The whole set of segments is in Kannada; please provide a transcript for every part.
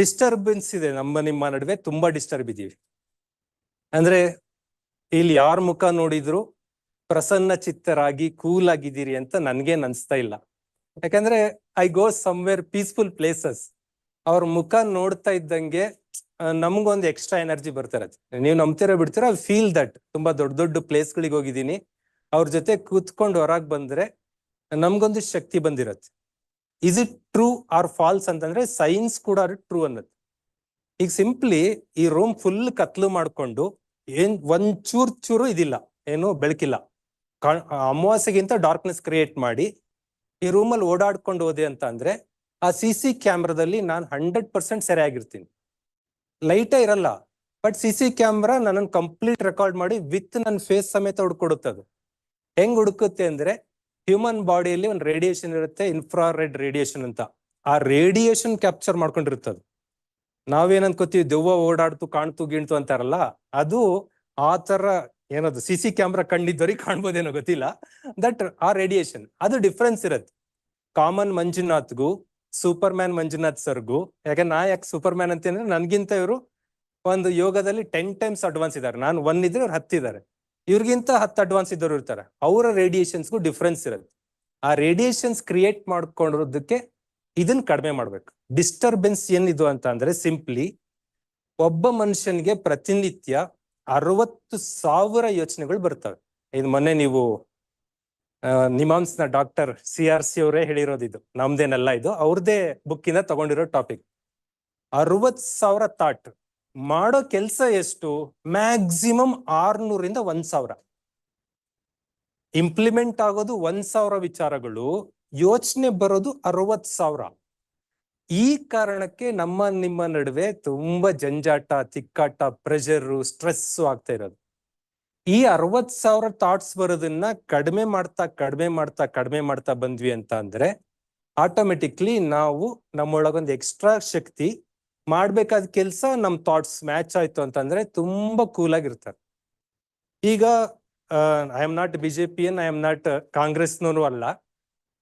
ಡಿಸ್ಟರ್ಬೆನ್ಸ್ ಇದೆ ನಮ್ಮ ನಿಮ್ಮ ನಡುವೆ, ತುಂಬಾ ಡಿಸ್ಟರ್ಬ್ ಇದೀವಿ ಅಂದ್ರೆ ಇಲ್ಲಿ ಯಾರ ಮುಖ ನೋಡಿದ್ರು ಪ್ರಸನ್ನ ಚಿತ್ತರಾಗಿ ಕೂಲ್ ಆಗಿದ್ದೀರಿ ಅಂತ ನನ್ಗೇನ್ ಅನ್ಸ್ತಾ ಇಲ್ಲ. ಯಾಕಂದ್ರೆ I go somewhere peaceful places ಅವ್ರ ಮುಖ ನೋಡ್ತಾ ಇದ್ದಂಗೆ ನಮ್ಗೊಂದು ಎಕ್ಸ್ಟ್ರಾ ಎನರ್ಜಿ ಬರ್ತಿರತ್ತೆ ನೀವು ನಂಬ್ತಿರೋ ಐ ಫೀಲ್ ದಟ್ ತುಂಬಾ ದೊಡ್ಡ ದೊಡ್ಡ ಪ್ಲೇಸ್ ಗಳಿಗೆ ಹೋಗಿದ್ದೀನಿ. ಅವ್ರ ಜೊತೆ ಕೂತ್ಕೊಂಡು ಹೊರಗ್ ಬಂದ್ರೆ ನಮ್ಗೊಂದು ಶಕ್ತಿ ಬಂದಿರತ್ತೆ. Is it true or false ಅಂತಂದ್ರೆ ಸೈನ್ಸ್ ಕೂಡ ಟ್ರೂ ಅನ್ನೋದು ಈಗ ಸಿಂಪ್ಲಿ ಈ ರೂಮ್ ಫುಲ್ ಕತ್ಲು ಮಾಡ್ಕೊಂಡು ಏನ್ ಒಂದ್ ಚೂರ್ ಚೂರು ಇದಿಲ್ಲ, ಏನು ಬೆಳಕಿಲ್ಲ. ಅಮಾವಾಸ್ಯೆಗಿಂತ ಡಾರ್ಕ್ನೆಸ್ ಕ್ರಿಯೇಟ್ ಮಾಡಿ ಈ ರೂಮಲ್ಲಿ ಓಡಾಡ್ಕೊಂಡು ಹೋದೆ ಅಂತ ಅಂದ್ರೆ ಆ ಸಿ ಸಿ ಕ್ಯಾಮ್ರಾದಲ್ಲಿ ನಾನು ಹಂಡ್ರೆಡ್ ಪರ್ಸೆಂಟ್ ಸರಿಯಾಗಿರ್ತೀನಿ. ಲೈಟೇ ಇರಲ್ಲ ಬಟ್ ಸಿ ಸಿ ಕ್ಯಾಮ್ರಾ ನನ್ನನ್ನು ಕಂಪ್ಲೀಟ್ ರೆಕಾರ್ಡ್ ಮಾಡಿ ವಿತ್ ನನ್ನ ಫೇಸ್ ಸಮೇತ ಹುಡ್ಕೊಡುತ್ತೆ ಅದು. ಹೆಂಗ್ ಹುಡುಕುತ್ತೆ ಅಂದ್ರೆ ಹ್ಯೂಮನ್ ಬಾಡಿಯಲ್ಲಿ ಒಂದು ರೇಡಿಯೇಷನ್ ಇರುತ್ತೆ ಇನ್ಫ್ರಾರೆಡ್ ರೇಡಿಯೇಷನ್ ಅಂತ. ಆ ರೇಡಿಯೇಷನ್ ಕ್ಯಾಪ್ಚರ್ ಮಾಡ್ಕೊಂಡಿರ್ತದೆ ನಾವೇನ್ ದೆವ್ವ ಓಡಾಡ್ತು, ಕಾಣ್ತು, ಗೀಣ್ತು ಅಂತಾರಲ್ಲ, ಅದು ಆ ತರ ಏನದು ಸಿ ಸಿ ಕ್ಯಾಮ್ರಾ ಕಂಡಿದ್ದವರಿಗೆ ಕಾಣ್ಬೋದೇನೋ ಗೊತ್ತಿಲ್ಲ. ದಟ್ ಆ ರೇಡಿಯೇಷನ್ ಅದು ಡಿಫ್ರೆನ್ಸ್ ಇರತ್ತೆ. ಕಾಮನ್ ಮಂಜುನಾಥ್ಗೂ ಸೂಪರ್ ಮ್ಯಾನ್ ಮಂಜುನಾಥ್ ಸರ್ಗೂ, ಯಾಕೆ ನಾ ಯಾಕೆ ಸೂಪರ್ ಮ್ಯಾನ್ ಅಂತಂದ್ರೆ ನನ್ಗಿಂತ ಇವರು ಒಂದು ಯೋಗದಲ್ಲಿ ಟೆನ್ ಟೈಮ್ಸ್ ಅಡ್ವಾನ್ಸ್ ಇದ್ದಾರೆ. ನಾನು ಒನ್ ಇದ್ರೆ ಅವ್ರು ಹತ್ತಿದ್ದಾರೆ. ಇವ್ರಿಗಿಂತ ಹತ್ತು ಅಡ್ವಾನ್ಸ್ ಇದ್ದವ್ರು ಇರ್ತಾರೆ. ಅವರ ರೇಡಿಯೇಷನ್ಸ್ಗೂ ಡಿಫ್ರೆನ್ಸ್ ಇರುತ್ತೆ. ಆ ರೇಡಿಯೇಷನ್ಸ್ ಕ್ರಿಯೇಟ್ ಮಾಡ್ಕೊಂಡಿರೋದಕ್ಕೆ ಇದನ್ನ ಕಡಿಮೆ ಮಾಡ್ಬೇಕು. ಡಿಸ್ಟರ್ಬೆನ್ಸ್ ಏನಿದು ಅಂತ ಅಂದ್ರೆ ಸಿಂಪ್ಲಿ ಒಬ್ಬ ಮನುಷ್ಯನಿಗೆ ಪ್ರತಿನಿತ್ಯ ಅರವತ್ತು ಸಾವಿರ ಯೋಚನೆಗಳು ಬರ್ತವೆ. ಇದು ಮೊನ್ನೆ ನೀವು ನಿಮಾನ್ಸ್ನ ಡಾಕ್ಟರ್ ಸಿ ಆರ್ ಸಿ ಅವರೇ ಹೇಳಿರೋದು ಇದು. ನಮ್ದೇನೆಲ್ಲ ಇದು. ಅವ್ರದೇ ಬುಕ್ಕಿಂದ ತಗೊಂಡಿರೋ ಟಾಪಿಕ್ ಅರವತ್ ಸಾವಿರ ಥಾಟ್ ಮಾಡೋ ಕೆಲಸ ಎಷ್ಟು? ಮ್ಯಾಕ್ಸಿಮಮ್ ಆರ್ನೂರಿಂದ ಒಂದ್ ಸಾವಿರ. ಇಂಪ್ಲಿಮೆಂಟ್ ಆಗೋದು ಒಂದ್ ಸಾವಿರ ವಿಚಾರಗಳು, ಯೋಚನೆ ಬರೋದು ಅರವತ್ ಸಾವಿರ. ಈ ಕಾರಣಕ್ಕೆ ನಮ್ಮ, ನಿಮ್ಮ ನಡುವೆ ತುಂಬಾ ಜಂಜಾಟ, ತಿಕ್ಕಾಟ ಪ್ರೆಷರು ಸ್ಟ್ರೆಸ್ ಆಗ್ತಾ ಇರೋದು. ಈ ಅರವತ್ ಸಾವಿರ ಥಾಟ್ಸ್ ಬರೋದನ್ನ ಕಡಿಮೆ ಮಾಡ್ತಾ ಕಡಿಮೆ ಮಾಡ್ತಾ ಕಡಿಮೆ ಮಾಡ್ತಾ ಬಂದ್ವಿ ಅಂತ ಅಂದ್ರೆ ಆಟೋಮೆಟಿಕ್ಲಿ ನಾವು ನಮ್ಮೊಳಗೊಂದು ಎಕ್ಸ್ಟ್ರಾ ಶಕ್ತಿ ಮಾಡ್ಬೇಕಾದ ಕೆಲಸ ನಮ್ ಥಾಟ್ಸ್ ಮ್ಯಾಚ್ ಆಯ್ತು ಅಂತಂದ್ರೆ ತುಂಬಾ ಕೂಲ್ ಆಗಿರ್ತಾರೆ. ಈಗ ಐ ಆಮ್ ನಾಟ್ ಬಿಜೆಪಿಯನ್ ಐ ಆಮ್ ನಾಟ್ ಕಾಂಗ್ರೆಸ್ನೂ ಅಲ್ಲ.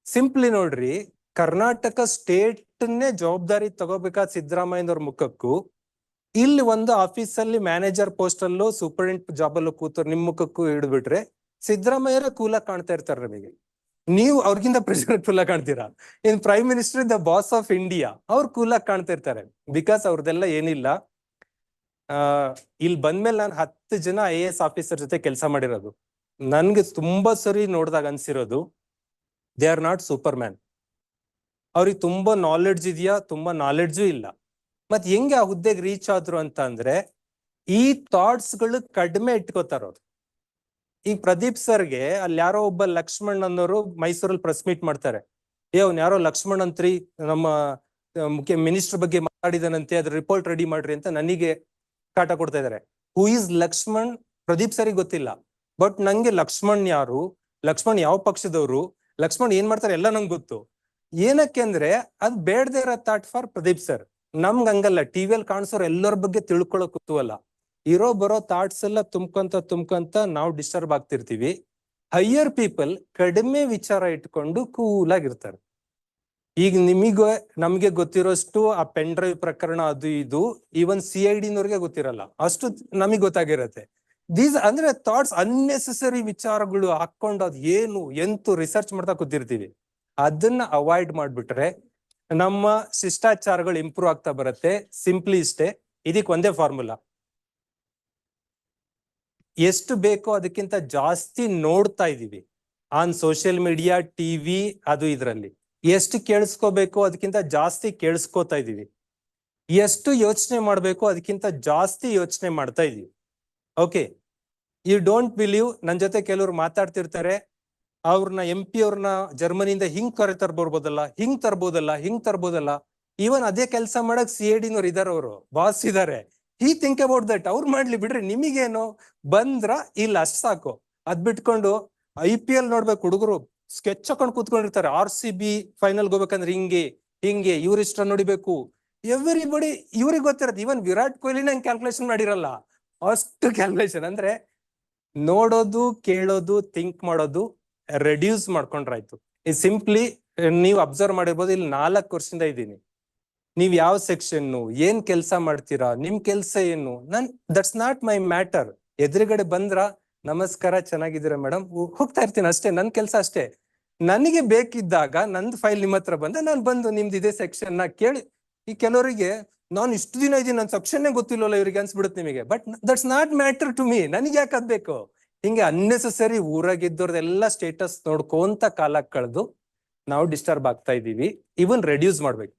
ಸಿಂಪ್ಲಿ ನೋಡ್ರಿ, ಕರ್ನಾಟಕ ಸ್ಟೇಟ್ನೇ ಜವಾಬ್ದಾರಿ ತಗೋಬೇಕಾದ ಸಿದ್ದರಾಮಯ್ಯನವ್ರ ಮುಖಕ್ಕೂ, ಇಲ್ಲಿ ಒಂದು ಆಫೀಸ್ ಅಲ್ಲಿ ಮ್ಯಾನೇಜರ್ ಪೋಸ್ಟ್ ಅಲ್ಲೂ ಸೂಪರಿಂಟ್ ಜಾಬ್ ಅಲ್ಲೂ ಕೂತರು ನಿಮ್ ಮುಖಕ್ಕೂ ಹಿಡಿದ್ಬಿಟ್ರೆ ಸಿದ್ದರಾಮಯ್ಯರ ಕೂಲ ಕಾಣ್ತಾ ಇರ್ತಾರೆ ನಮಗೆ. ನೀವು ಅವ್ರಿಗಿಂತ ಪ್ರೆಸಿಡೆಂಟ್ ಕೂಲಾಗಿ ಕಾಣ್ತೀರಾ? In prime minister the boss of India ಅವ್ರು ಕೂಲಾಗಿ ಕಾಣ್ತಾ ಇರ್ತಾರೆ ಬಿಕಾಸ್ ಅವ್ರದೆಲ್ಲ ಏನಿಲ್ಲ ಇಲ್ಲಿ ಬಂದ್ಮೇಲೆ ನಾನು ಹತ್ತು ಜನ ಐ ಎ ಎಸ್ ಆಫೀಸರ್ ಜೊತೆ ಕೆಲಸ ಮಾಡಿರೋದು. ನನ್ಗೆ ತುಂಬಾ ಸರಿ ನೋಡಿದಾಗ ಅನ್ಸಿರೋದು they are not super man ಅವ್ರಿಗೆ ತುಂಬಾ ನಾಲೆಡ್ಜ್ ಇದೆಯಾ? ತುಂಬಾ ನಾಲೆಡ್ಜು ಇಲ್ಲ. ಮತ್ತೆ ಹೆಂಗೆ ಆ ಹುದ್ದೆಗೆ ರೀಚ್ ಆದ್ರು ಅಂತ ಅಂದ್ರೆ, ಈ ಥಾಟ್ಸ್ಗಳು ಕಡಿಮೆ ಇಟ್ಕೋತಾರ ಅವ್ರು. ಈಗ ಪ್ರದೀಪ್ ಸರ್ಗೆ ಅಲ್ಲಿ ಯಾರೋ ಒಬ್ಬ ಲಕ್ಷ್ಮಣ್ ಅನ್ನೋರು ಮೈಸೂರಲ್ಲಿ ಪ್ರೆಸ್ ಮೀಟ್ ಮಾಡ್ತಾರೆ. ಏ, ಅವ್ನ್ ಯಾರೋ ಲಕ್ಷ್ಮಣ್ ಅಂತ್ರಿ, ನಮ್ಮ ಮುಖ್ಯ ಮಿನಿಸ್ಟರ್ ಬಗ್ಗೆ ಮಾತಾಡಿದನಂತೆ, ಅದ್ರ ರಿಪೋರ್ಟ್ ರೆಡಿ ಮಾಡ್ರಿ ಅಂತ ನನಗೆ ಕಾಟ ಕೊಡ್ತಾ ಇದಾರೆ. Who is Lakshman? ಪ್ರದೀಪ್ ಸರಿಗೆ ಗೊತ್ತಿಲ್ಲ. ಬಟ್ ನಂಗೆ ಲಕ್ಷ್ಮಣ್ ಯಾರು? ಲಕ್ಷ್ಮಣ್ ಯಾವ ಪಕ್ಷದವರು? ಲಕ್ಷ್ಮಣ್ ಏನ್ ಮಾಡ್ತಾರೆ ಎಲ್ಲ ನಂಗೆ ಗೊತ್ತು. ಏನಕ್ಕೆ ಅಂದ್ರೆ, ಅದ್ ಬೇಡದೇ ಇರೋ ಥಾಟ್ ಫಾರ್ ಪ್ರದೀಪ್ ಸರ್. ನಮ್ಗ್ ಹಂಗಲ್ಲ ಟಿವಿಯಲ್ಲಿ ಕಾಣಿಸೋರು ಎಲ್ಲರ ಬಗ್ಗೆ ತಿಳ್ಕೊಳ್ಳೋ ಕುತೂಹಲ. ಇರೋ ಬರೋ ಥಾಟ್ಸ್ ಎಲ್ಲ ತುಂಬ್ಕೊಂತ ತುಂಬ್ಕೊಂತ ನಾವು ಡಿಸ್ಟರ್ಬ್ ಆಗ್ತಿರ್ತೀವಿ. ಹೈಯರ್ ಪೀಪಲ್ ಕಡಿಮೆ ವಿಚಾರ ಇಟ್ಕೊಂಡು ಕೂಲ್ ಆಗಿರ್ತಾರೆ. ಈಗ ನಿಮಗೆ, ನಮ್ಗೆ ಗೊತ್ತಿರೋಷ್ಟು ಆ ಪೆನ್ ಡ್ರೈವ್ ಪ್ರಕರಣ ಅದು ಇದು ಈವನ್ ಸಿ ಐ ಡಿನವ್ರಿಗೆ ಗೊತ್ತಿರಲ್ಲ. ಅಷ್ಟು ನಮಗೆ ಗೊತ್ತಾಗಿರತ್ತೆ. ದೀಸ್ ಅಂದ್ರೆ ಥಾಟ್ಸ್ ಅನ್ನೆಸೆಸರಿ ವಿಚಾರಗಳು ಹಾಕೊಂಡು ಅದ್ ಏನು, ಎಂತು ರಿಸರ್ಚ್ ಮಾಡ್ತಾ ಕೂತಿರ್ತೀವಿ. ಅದನ್ನ ಅವಾಯ್ಡ್ ಮಾಡ್ಬಿಟ್ರೆ ನಮ್ಮ ಶಿಷ್ಟಾಚಾರಗಳು ಇಂಪ್ರೂವ್ ಆಗ್ತಾ ಬರುತ್ತೆ. ಸಿಂಪ್ಲಿ ಇಷ್ಟೇ. ಇದಕ್ ಒಂದೇ ಫಾರ್ಮುಲಾ ಎಷ್ಟು ಬೇಕೋ ಅದಕ್ಕಿಂತ ಜಾಸ್ತಿ ನೋಡ್ತಾ ಇದೀವಿ. ಆನ್ ಸೋಷಿಯಲ್ ಮೀಡಿಯಾ ಟಿವಿ ಅದು ಇದರಲ್ಲಿ. ಎಷ್ಟು ಕೇಳಿಸ್ಕೋಬೇಕು ಅದಕ್ಕಿಂತ ಜಾಸ್ತಿ ಕೇಳಿಸ್ಕೋತಾ ಇದೀವಿ. ಎಷ್ಟು ಯೋಚನೆ ಮಾಡಬೇಕು ಅದಕ್ಕಿಂತ ಜಾಸ್ತಿ ಯೋಚನೆ ಮಾಡ್ತಾ ಇದೀವಿ. ಓಕೆ. ಯು ಡೋಂಟ್ ಬಿಲೀವ್ ನನ್ನ ಜೊತೆ ಕೆಲವರು ಮಾತಾಡ್ತಿರ್ತಾರೆ. ಅವ್ರನ್ನ ಎಂ ಪಿ ಅವ್ರನ್ನ ಜರ್ಮನಿಯಿಂದ ಹಿಂಗ್ ಕರೆ ತರ್ಬರ್ಬೋದಲ್ಲ ಹಿಂಗ್ ತರ್ಬೋದಲ್ಲ ಹಿಂಗ್ ತರ್ಬೋದಲ್ಲ. ಈವನ್ ಅದೇ ಕೆಲಸ ಮಾಡಕ್ ಸಿ ಎ ಡಿನವ್ರು ಇದಾರೆ ಅವರು, ಬಾಸ್ ಇದಾರೆ. ಹಿ ಥಿಂಕ್ ಅಬೌಟ್ ದಟ್ ಅವ್ರು ಮಾಡ್ಲಿ ಬಿಡ್ರಿ, ನಿಮಗೇನು? ಬಂದ್ರ ಇಲ್ಲ, ಅಷ್ಟು ಸಾಕು. ಅದ್ ಬಿಟ್ಕೊಂಡು ಐ ಪಿ ಎಲ್ ನೋಡ್ಬೇಕು ಹುಡುಗರು ಸ್ಕೆಚ್ ಹಾಕೊಂಡು ಕೂತ್ಕೊಂಡಿರ್ತಾರೆ. ಆರ್ ಸಿ ಬಿ ಫೈನಲ್ ಹೋಗ್ಬೇಕಂದ್ರೆ ಹಿಂಗೆ ಹಿಂಗೆ ಇವ್ರಿಷ್ಟ ನೋಡಿಬೇಕು. ಎವ್ರಿಬಡಿ ಇವ್ರಿಗೆ ಗೊತ್ತಿರೋದು ಈವನ್ ವಿರಾಟ್ ಕೊಹ್ಲಿನ ನಂಗೆ ಕ್ಯಾಲ್ಕುಲೇಷನ್ ಮಾಡಿರಲ್ಲ. ಅಷ್ಟು ಕ್ಯಾಲ್ಕುಲೇಷನ್ ಅಂದ್ರೆ ನೋಡೋದು, ಕೇಳೋದು ಥಿಂಕ್ ಮಾಡೋದು ರೆಡ್ಯೂಸ್ ಮಾಡ್ಕೊಂಡ್ರಾಯ್ತು. ಈ ಸಿಂಪ್ಲಿ ನೀವು ಅಬ್ಸರ್ವ್ ಮಾಡಿರ್ಬೋದು, ಇಲ್ಲಿ ನಾಲ್ಕು ವರ್ಷದಿಂದ ಇದ್ದೀನಿ. ನೀವ್ ಯಾವ ಸೆಕ್ಷನ್ ಏನ್ ಕೆಲಸ ಮಾಡ್ತೀರಾ, ನಿಮ್ ಕೆಲ್ಸ ಏನು, ನನ್ ದಟ್ಸ್ ನಾಟ್ ಮೈ ಮ್ಯಾಟರ್ ಎದುರುಗಡೆ ಬಂದ್ರ, ನಮಸ್ಕಾರ, ಚೆನ್ನಾಗಿದ್ದೀರಾ ಮೇಡಮ್ ಹೋಗ್ತಾ ಇರ್ತೀನಿ ಅಷ್ಟೇ, ನನ್ ಕೆಲ್ಸ ಅಷ್ಟೇ. ನನಗೆ ಬೇಕಿದ್ದಾಗ, ನಂದು ಫೈಲ್ ನಿಮ್ಮ ಹತ್ರ ಬಂದ ನಾನು ಬಂದು ನಿಮ್ದು ಇದೇ ಸೆಕ್ಷನ್ನ ಕೇಳಿ. ಈ ಕೆಲವರಿಗೆ, ನಾನು ಇಷ್ಟು ದಿನ ಇದೀನಿ ನನ್ ಸೆಕ್ಷನ್ನೇ ಗೊತ್ತಿಲ್ಲಲ್ಲ ಇವ್ರಿಗೆ ಅನ್ಸ್ಬಿಡುತ್ತೆ ನಿಮಗೆ. But that's not matter to me ನನಗೆ ಯಾಕೆ ಅದ್ಬೇಕು ಹಿಂಗೆ ಅನ್ನೆಸೆಸರಿ ಊರಾಗಿದ್ದವ್ರದೆಲ್ಲ ಸ್ಟೇಟಸ್ ನೋಡ್ಕೊಂತ ಕಾಲ ಕಳೆದು, ನಾವು ಡಿಸ್ಟರ್ಬ್ ಆಗ್ತಾ ಇದೀವಿ ಇವನ್ ರೆಡ್ಯೂಸ್ ಮಾಡ್ಬೇಕು.